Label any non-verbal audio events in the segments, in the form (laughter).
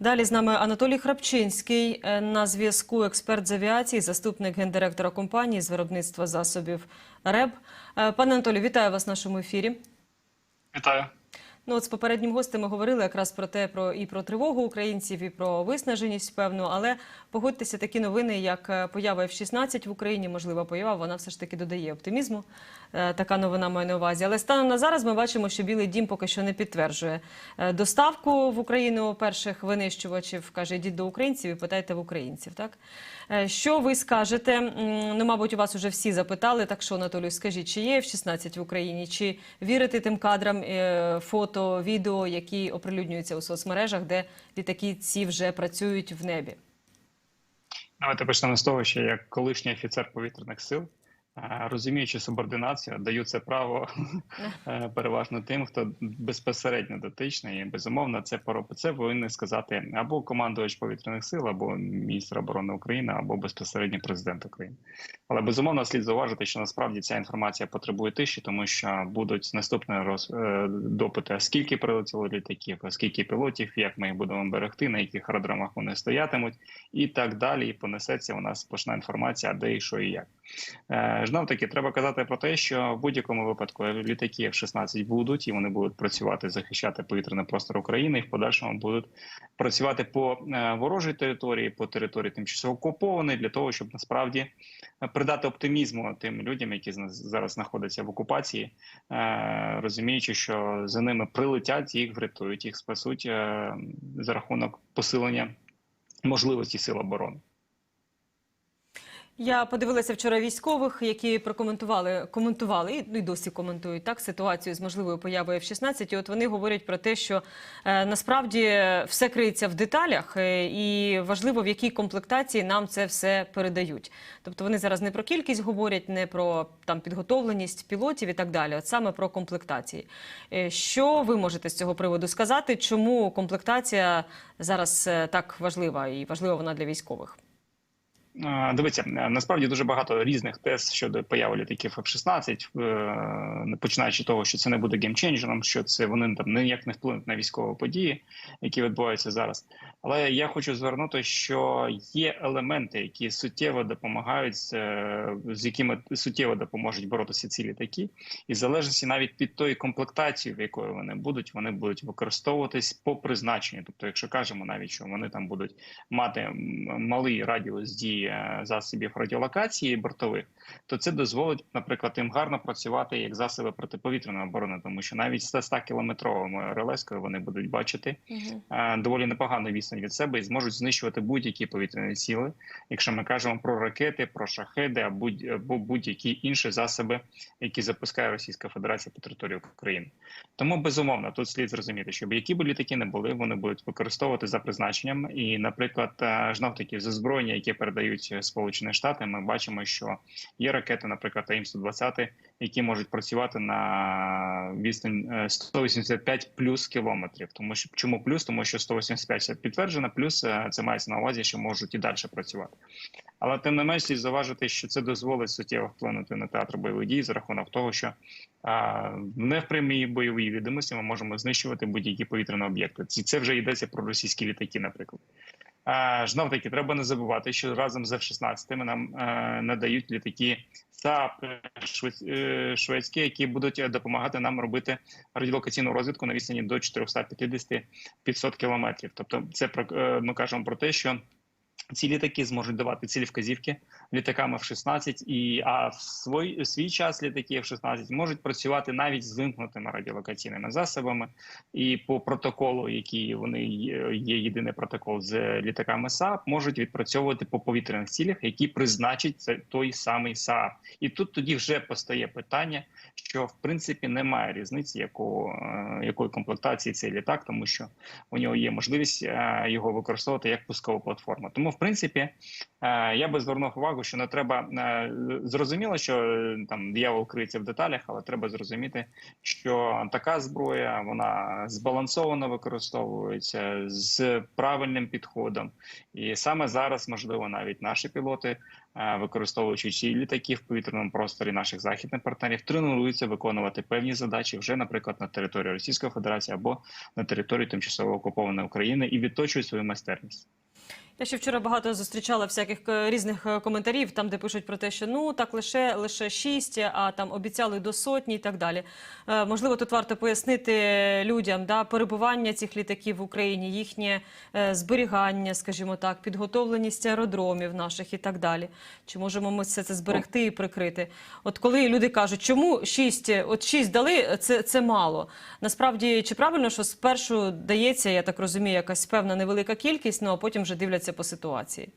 Далі з нами Анатолій Храпчинський е, на зв'язку, експерт з авіації, заступник гендиректора компанії з виробництва засобів РЕБ. Е, Пане Анатолію, вітаю вас в нашому ефірі. Вітаю. Ну, от з попереднім гостем ми говорили якраз про те, про і про тривогу українців, і про виснаженість певну. Але погодьтеся, такі новини, як е, поява F-16 в Україні, можлива поява, вона все ж таки додає оптимізму. Е, Така новина має на увазі. Але станом на зараз ми бачимо, що Білий Дім поки що не підтверджує е, доставку в Україну перших винищувачів. Каже, йдіть до українців і питайте в українців. Так що ви скажете? Ну, мабуть, у вас уже всі запитали. Так що, Анатолію, скажіть, чи є F-16 в Україні? Чи вірите тим кадрам е, фото, відео, які оприлюднюються у соцмережах, де літаки ці вже працюють в небі? Давайте почнемо з того, що як колишній офіцер повітряних сил, розуміючи субординацію, даю це право (laughs) е, переважно тим, хто безпосередньо дотичний. І безумовно, це поро- це повинен сказати або командувач повітряних сил, або міністр оборони України, або безпосередньо президент України. Але безумовно слід зауважити, що насправді ця інформація потребує тиші, тому що будуть наступні роз е, допити: скільки прилетіло літаків, скільки пілотів, як ми їх будемо берегти, на яких аеродромах вони стоятимуть, і так далі. І понесеться у нас сплошна інформація, де і що і як. Знов таки, треба казати про те, що в будь-якому випадку літаки F-16 будуть і вони будуть працювати, захищати повітряний простор України і в подальшому будуть працювати по е, ворожій території, по території тимчасово окупованої, для того, щоб насправді е, придати оптимізму тим людям, які зараз знаходяться в окупації, е, розуміючи, що за ними прилетять, їх врятують, їх спасуть за рахунок посилення можливості сил оборони. Я подивилася вчора військових, які прокоментували, коментували і, ну, досі коментують так ситуацію з можливою появою F-16. І от вони говорять про те, що е, насправді все криється в деталях, е, і важливо в якій комплектації нам це все передають. Тобто вони зараз не про кількість говорять, не про там підготовленість пілотів і так далі, от саме про комплектації. Е, Що ви можете з цього приводу сказати? Чому комплектація зараз е, так важлива і важлива вона для військових? Дивіться, е, насправді дуже багато різних тез щодо появи літаків F-16, е, починаючи того, що це не буде геймченджером, що це вони там ніяк не вплинуть на військові події, які відбуваються зараз. Але я хочу звернути, що є елементи, які суттєво допомагають, е, з якими суттєво допоможуть боротися ці літаки, і в залежності навіть від тої комплектації, в якої вони будуть, вони будуть використовуватись по призначенню. Тобто, якщо кажемо навіть, що вони там будуть мати малий радіус дії е, засобів радіолокації бортових, то це дозволить, наприклад, їм гарно працювати як засоби протиповітряної оборони, тому що навіть з 100 кілометровими релескою вони будуть бачити е, доволі непогану відстань від себе і зможуть знищувати будь-які повітряні ціли, якщо ми кажемо про ракети, про шахеди або будь- або будь-які інші засоби, які запускає Російська Федерація по території України. Тому безумовно тут слід зрозуміти, щоб які б літаки не були, вони будуть використовувати за призначенням. І, наприклад, е, знов таки з озброєння, яке передають Сполучені Штати, ми бачимо, що є ракети, наприклад, АІМ-120, які можуть працювати на відстань е, 185 плюс кілометрів. Тому що чому плюс? Тому що 185 це підтверджено, плюс е, це мається на увазі, що можуть і далі працювати. Але тим не менш слід зауважити, що це дозволить суттєво вплинути на театр бойових дій за рахунок того, що а, не в прямій бойовій відомості ми можемо знищувати будь-які повітряні об'єкти. Це, вже йдеться про російські літаки, наприклад. Знов таки, треба не забувати, що разом з F-16 нам е, надають літаки САП е, шведські, які будуть е, допомагати нам робити радіолокаційну розвідку на відстані до 450-500 кілометрів. Тобто, це е, ми кажемо про те, що ці літаки зможуть давати цілі вказівки літакам F-16, і а в свій, свій час літаки F-16 можуть працювати навіть з вимкнутими радіолокаційними засобами. І по протоколу, який вони є, єдиний протокол з літаками САП, можуть відпрацьовувати по повітряних цілях, які призначить той самий САП. І тут тоді вже постає питання, що в принципі немає різниці, якого, е, якої комплектації цей літак, тому що у нього є можливість е, його використовувати як пускову платформу. Тому, в принципі, е, я би звернув увагу, що не треба е, зрозуміло, що е, там диявол криється в деталях, але треба зрозуміти, що така зброя вона збалансовано використовується з правильним підходом, і саме зараз, можливо, навіть наші пілоти, використовуючи ці літаки в повітряному просторі наших західних партнерів, тренуються виконувати певні задачі вже, наприклад, на території Російської Федерації або на території тимчасово окупованої України і відточують свою майстерність. Я ще вчора багато зустрічала всяких е, різних е, коментарів, там де пишуть про те, що ну так лише лише шість, а там обіцяли до сотні і так далі. Е, можливо, тут варто пояснити людям да, перебування цих літаків в Україні, їхнє е, зберігання, скажімо так, підготовленість аеродромів наших і так далі. Чи можемо ми все це зберегти і прикрити? От коли люди кажуть, чому шість, от шість дали, це, це мало. Насправді, чи правильно, що спершу дається, я так розумію, якась певна невелика кількість, ну а потім вже дивляться по ситуації.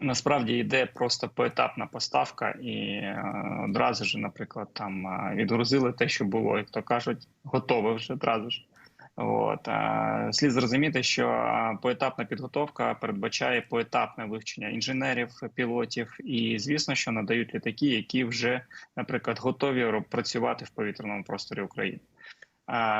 Насправді йде просто поетапна поставка, і е, одразу ж, наприклад, там е, відгрузили те, що було, як то кажуть, готове вже одразу ж. От е, слід зрозуміти, що поетапна підготовка передбачає поетапне вивчення інженерів, пілотів, і звісно, що надають літаки, які вже, наприклад, готові працювати в повітряному просторі України.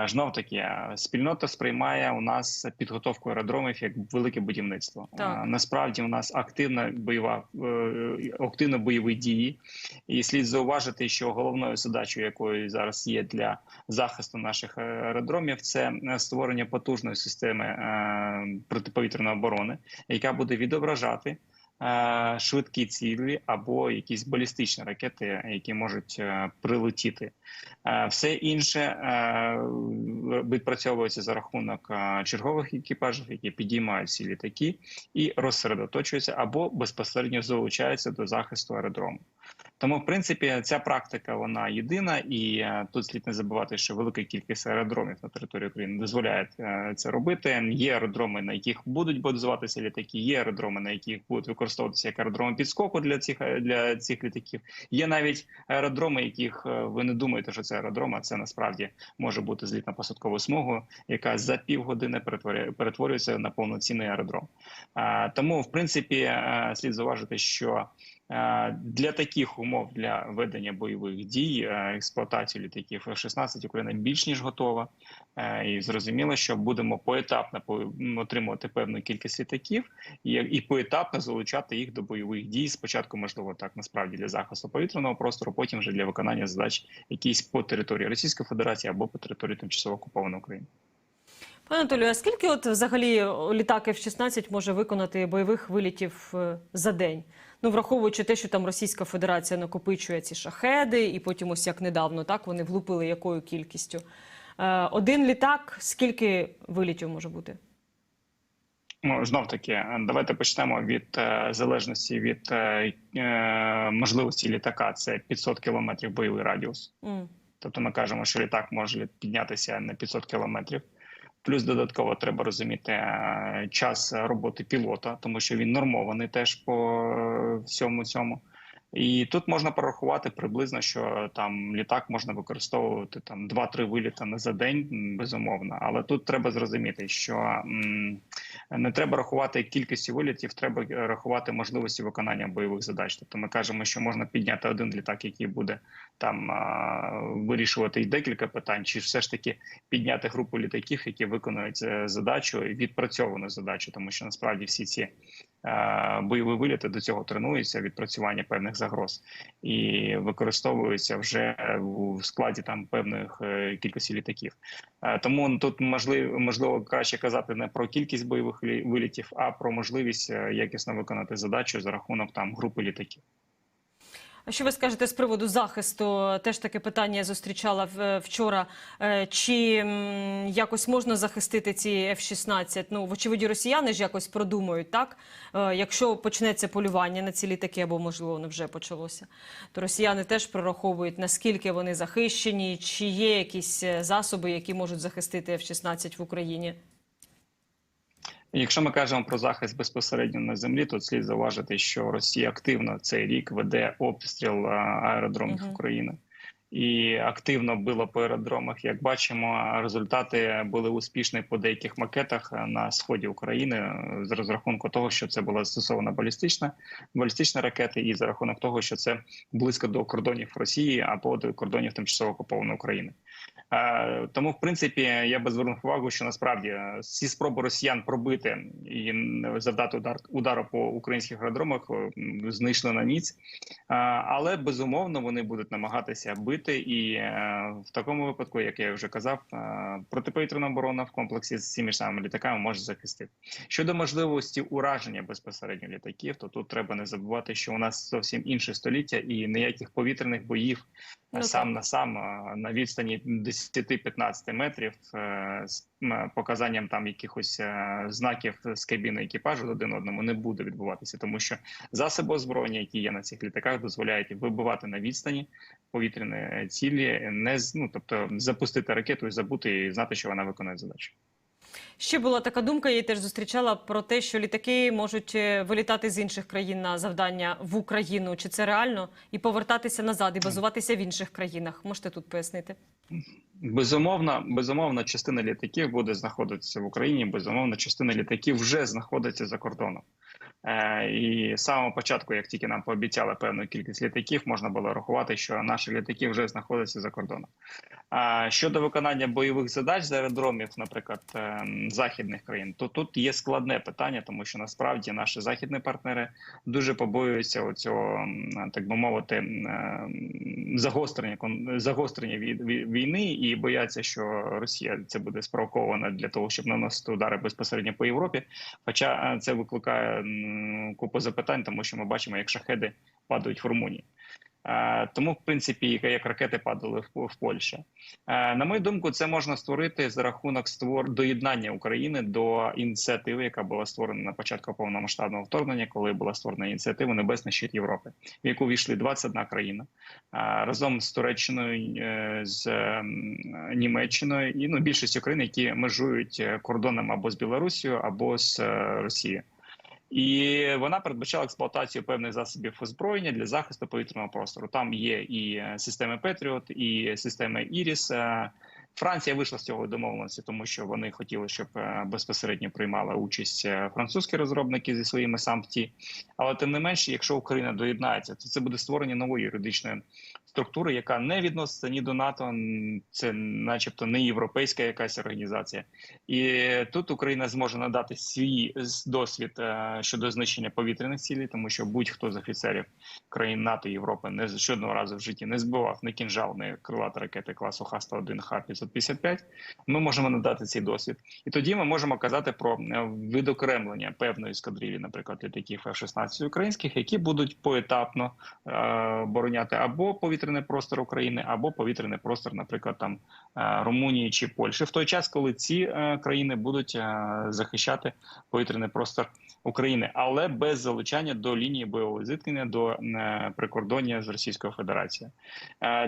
Знов таки, спільнота сприймає у нас підготовку аеродромів як велике будівництво. Так. Насправді у нас активна бойова е, активно бойові дії, і слід зауважити, що головною задачею, якою зараз є для захисту наших аеродромів, це створення потужної системи е, протиповітряної оборони, яка буде відображати. Е, Швидкі цілі або якісь балістичні ракети, які можуть е, прилетіти. Е, Все інше відпрацьовується за рахунок чергових екіпажів, які підіймають ці літаки і розсередоточуються або безпосередньо залучаються до захисту аеродрому. Тому, в принципі, ця практика вона єдина, і е, тут слід не забувати, що велика кількість аеродромів на території України дозволяє е, це робити. Є аеродроми, на яких будуть базуватися літаки, є аеродроми, на яких будуть використовуватися як аеродроми підскоку для цих для цих літаків. Є навіть аеродроми, яких е, ви не думаєте, що це аеродром, а це насправді може бути злітно-посадкова смуга, яка за півгодини перетворює- перетворюється на повноцінний аеродром. Тому, в принципі, е, слід зауважити, що е, для таких умов для ведення бойових дій е, експлуатації літаків F-16 Україна більш ніж готова, Е, і зрозуміло, що будемо поетапно по- отримувати певну кількість літаків і, і поетапно залучати їх до бойових дій. Спочатку, можливо, так насправді для захисту повітряного простору, потім вже для виконання задач якісь по території Російської Федерації або по території тимчасово окупованої України. Пане Анатолію, а скільки от взагалі літак F-16 може виконати бойових вилітів е, за день? Ну, враховуючи те, що там Російська Федерація накопичує ці шахеди, і потім ось як недавно, так вони влупили якою кількістю. Е, Один літак, скільки вилітів може бути? Ну знов таки, давайте почнемо від е, залежності від е, можливості літака. Це 500 кілометрів бойовий радіус. М. Тобто ми кажемо, що літак може піднятися на 500 кілометрів. Плюс додатково треба розуміти е, час роботи пілота, тому що він нормований теж по е, всьому цьому. І тут можна порахувати приблизно, що там літак можна використовувати там 2-3 виліта на за день, безумовно. Але тут треба зрозуміти, що не треба рахувати кількістю вилітів, треба е, рахувати можливості виконання бойових задач. Тобто ми кажемо, що можна підняти один літак, який буде там вирішувати і декілька питань, чи все ж таки підняти групу літаків, які виконують е, задачу і відпрацьовану задачу, тому що насправді всі ці е, бойові виліти до цього тренуються відпрацювання певних загроз і використовуються вже в складі там певних кількості літаків. Тому тут можливо, можливо краще казати не про кількість бойових лі- вилітів, а про можливість е, якісно виконати задачу за рахунок там групи літаків. А що ви скажете з приводу захисту? Теж таке питання я зустрічала вчора. Е, Чи якось можна захистити ці F-16? Ну, вочевидь, росіяни ж якось продумають, так? Е, Якщо почнеться полювання на ці літаки, або, можливо, воно вже почалося, то росіяни теж прораховують, наскільки вони захищені, чи є якісь е, засоби, які можуть захистити F-16 в Україні? Якщо ми кажемо про захист безпосередньо на землі, то слід зауважити, що Росія активно цей рік веде обстріл а, аеродромів Мгм. України. і активно било по аеродромах. Як бачимо, результати були успішні по деяких макетах на сході України е, з розрахунку того, що це була застосована балістична балістична ракета, і за рахунок того, що це близько до кордонів Росії або до кордонів тимчасово окупованої України. Е, Тому, в принципі, я би звернув увагу, що насправді е, всі спроби росіян пробити і завдати удар удару по українських аеродромах е, знайшли на ніць, але безумовно вони будуть намагатися бити. І в такому випадку, як я вже казав, протиповітряна оборона в комплексі з цими ж самими літаками може захистити. Щодо можливості ураження безпосередньо літаків, то тут треба не забувати, що у нас зовсім інше століття і ніяких повітряних боїв Ну, сам так. на сам на відстані 10-15 метрів е, з показанням там якихось е, знаків з кабіни екіпажу один одному не буде відбуватися, тому що засоби озброєння, які є на цих літаках, дозволяють вибивати на відстані повітряні цілі, не ну тобто запустити ракету і забути і знати, що вона виконує задачу. Ще була така думка, я її теж зустрічала про те, що літаки можуть е, вилітати з інших країн на завдання в Україну. Чи це реально? І повертатися назад і базуватися в інших країнах. Можете тут пояснити? Безумовно, безумовно, частина літаків буде знаходитися в Україні. Безумовно, частина літаків вже знаходиться за кордоном. Е, і з самого початку, як тільки нам пообіцяли певну кількість літаків, можна було рахувати, що наші літаки вже знаходяться за кордоном. Щодо виконання бойових задач з аеродромів, наприклад, е, західних країн, то тут є складне питання, тому що насправді наші західні партнери дуже побоюються оцього, м, так би мовити, е, загострення загострення від- війни і бояться, що Росія це буде спровокована для того, щоб наносити удари безпосередньо по Європі. Хоча е, це викликає купу запитань, тому що ми бачимо, як шахеди падають в Румунії. Е, Тому, в принципі, як ракети падали в, Польщі. Е, На мою думку, це можна створити за рахунок створ доєднання України до ініціативи, яка була створена на початку повномасштабного вторгнення, коли була створена ініціатива Небесний щит Європи, в яку війшли 21 країна е, разом з Туреччиною, з ем, Німеччиною і ну більшістю країн, які межують кордоном або з Білорусією, або з Росією. І вона передбачала експлуатацію певних засобів озброєння для захисту повітряного простору. Там є і е, системи Петріот, і системи Іріс. Франція вийшла з цього домовленості, тому що вони хотіли, щоб е, безпосередньо приймали участь е, французькі розробники зі своїми сампті. Але тим не менше, якщо Україна доєднається, то це буде створення нової юридичної структури, яка не відноситься ні до НАТО, це, начебто, не європейська якась організація. І тут Україна зможе надати свій досвід е, щодо знищення повітряних цілей, тому що будь-хто з офіцерів країн НАТО Європи не жодного разу в житті не збивав не кінжал, не крилати ракети класу Х-101, Х-555. Ми можемо надати цей досвід, і тоді ми можемо казати про е, відокремлення певної ескадрилі, наприклад, літаків F-16 українських, які будуть поетапно е, обороняти або повітряний простор України, або повітряний простор, наприклад, там е, Румунії чи Польщі, в той час, коли ці країни будуть захищати повітряний простор України, але без залучання до лінії бойового зіткнення до прикордоння з Російською Федерацією.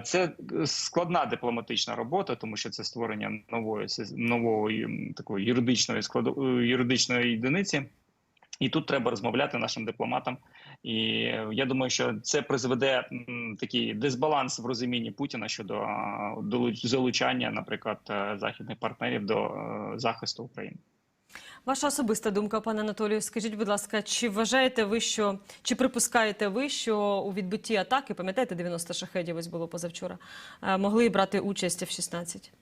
Це складна дипломатична робота, тому що це створення нової нової такої юридичної складу е, юридичної єдиниці. І тут треба розмовляти нашим дипломатам. І я думаю, що це призведе такий дисбаланс в розумінні Путіна щодо а, залучання, наприклад, е, західних партнерів до е, захисту України. Ваша особиста думка, пане Анатолію, скажіть, будь ласка, чи вважаєте ви, що чи припускаєте ви, що у відбитті атаки, пам'ятаєте, 90 шахедів ось було позавчора, е, могли брати участь в 16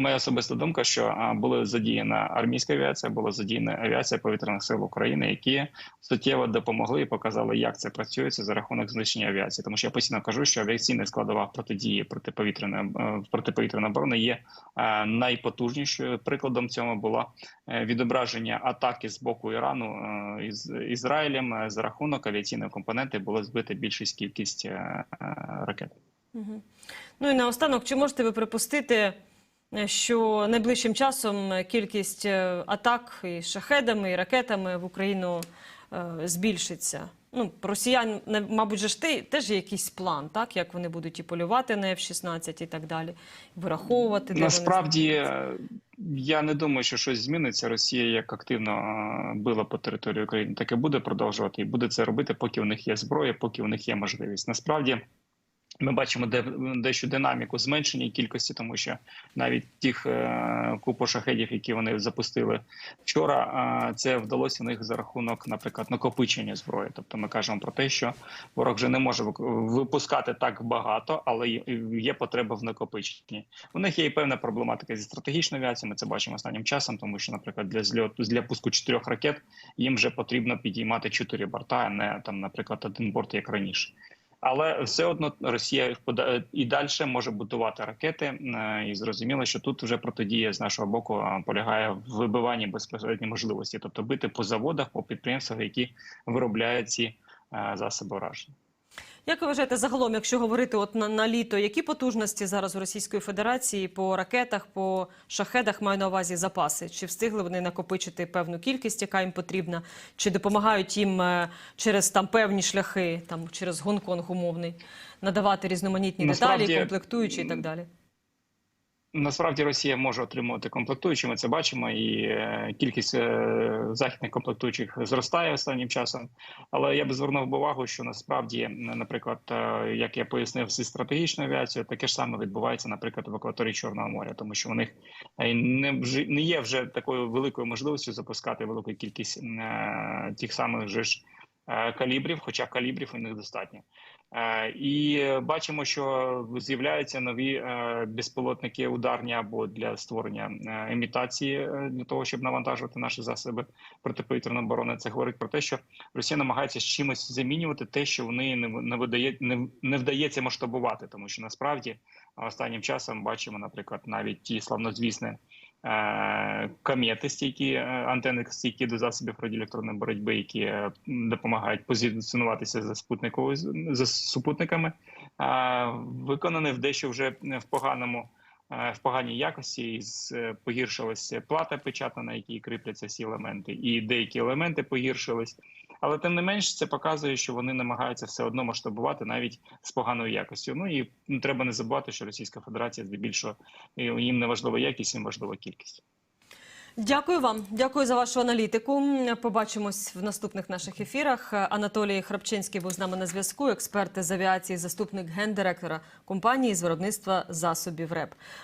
Моя особиста думка, що була задіяна армійська авіація, була задіяна авіація повітряних сил України, які суттєво допомогли і показали, як це працюється за рахунок знищення авіації. Тому що я постійно кажу, що авіаційна складова протидії протиповітряної е, протиповітряної оборони є е, найпотужнішою. Прикладом цьому було е, відображення атаки з боку Ірану із Ізраїлем за рахунок авіаційної компоненти було збито більшість кількість ракет. Угу. Ну і наостанок, чи можете ви припустити, що найближчим часом кількість е, атак і шахедами, і ракетами в Україну е, збільшиться? Ну, росіян, мабуть, же ж те- теж є якийсь план, так? Як вони будуть і полювати на F-16 і так далі, вираховувати, Насправді е, я не думаю, що щось зміниться. Росія як активно била по території України, так і буде продовжувати, і буде це робити, поки у них є зброя, поки у них є можливість. Насправді Ми бачимо де, дещо динаміку зменшення кількості, тому що навіть тих е, купу шахедів, які вони запустили вчора, е, це вдалося в них за рахунок, наприклад, накопичення зброї. Тобто ми кажемо про те, що ворог вже не може випускати так багато, але є- потреба в накопиченні. У них є і певна проблематика зі стратегічною авіацією. Ми це бачимо останнім часом, тому що, наприклад, для зльоту для пуску чотирьох ракет їм вже потрібно підіймати чотири борта, а не там, наприклад, один борт як раніше. Але все одно Росія і далі може будувати ракети, е, і зрозуміло, що тут вже протидія з нашого боку е, полягає в вибиванні безпосередньо можливості, тобто бити по заводах, по підприємствах, які виробляють ці е, засоби ураження. Як ви вважаєте, загалом, якщо говорити от на, на літо, які потужності зараз у Російської Федерації по ракетах, по шахедах маю на увазі запаси? Чи встигли вони накопичити певну кількість, яка їм потрібна? Чи допомагають їм е, через там певні шляхи, там через Гонконг умовний, надавати різноманітні Насправді, деталі, комплектуючі і так далі? Насправді Росія може отримувати комплектуючі. Ми це бачимо, і е, кількість е, західних комплектуючих зростає останнім часом. Але я би звернув увагу, що насправді, наприклад, е, як я пояснив зі стратегічною авіацією, таке ж саме відбувається, наприклад, в акваторії Чорного моря, тому що у них не вже не є вже такою великою можливістю запускати велику кількість тих самих же ж калібрів, хоча калібрів у них достатньо. Е, І бачимо, що з'являються нові е, безпілотники ударні або для створення е, імітації для того, щоб навантажувати наші засоби протиповітряної оборони. Це говорить про те, що Росія намагається з чимось замінювати те, що вони не видає не, не вдається масштабувати, тому що насправді останнім часом бачимо, наприклад, навіть ті славнозвісні комети, стійкі е, антени стійкі до засобів радіоелектронної боротьби, які е, допомагають позиціонуватися за за супутниками, е, виконані в дещо вже в поганому. е, В поганій якості е, погіршилася плата печатна, на якій кріпляться всі елементи, і деякі елементи погіршились. Але тим не менш, це показує, що вони намагаються все одно масштабувати навіть з поганою якостю. Ну і ну, треба не забувати, що Російська Федерація здебільшого їм не важлива якість, їм важлива кількість. Дякую вам, дякую за вашу аналітику. Побачимось в наступних наших ефірах. Анатолій Храпчинський був з нами на зв'язку. Експерт з авіації, заступник гендиректора компанії з виробництва засобів РЕП.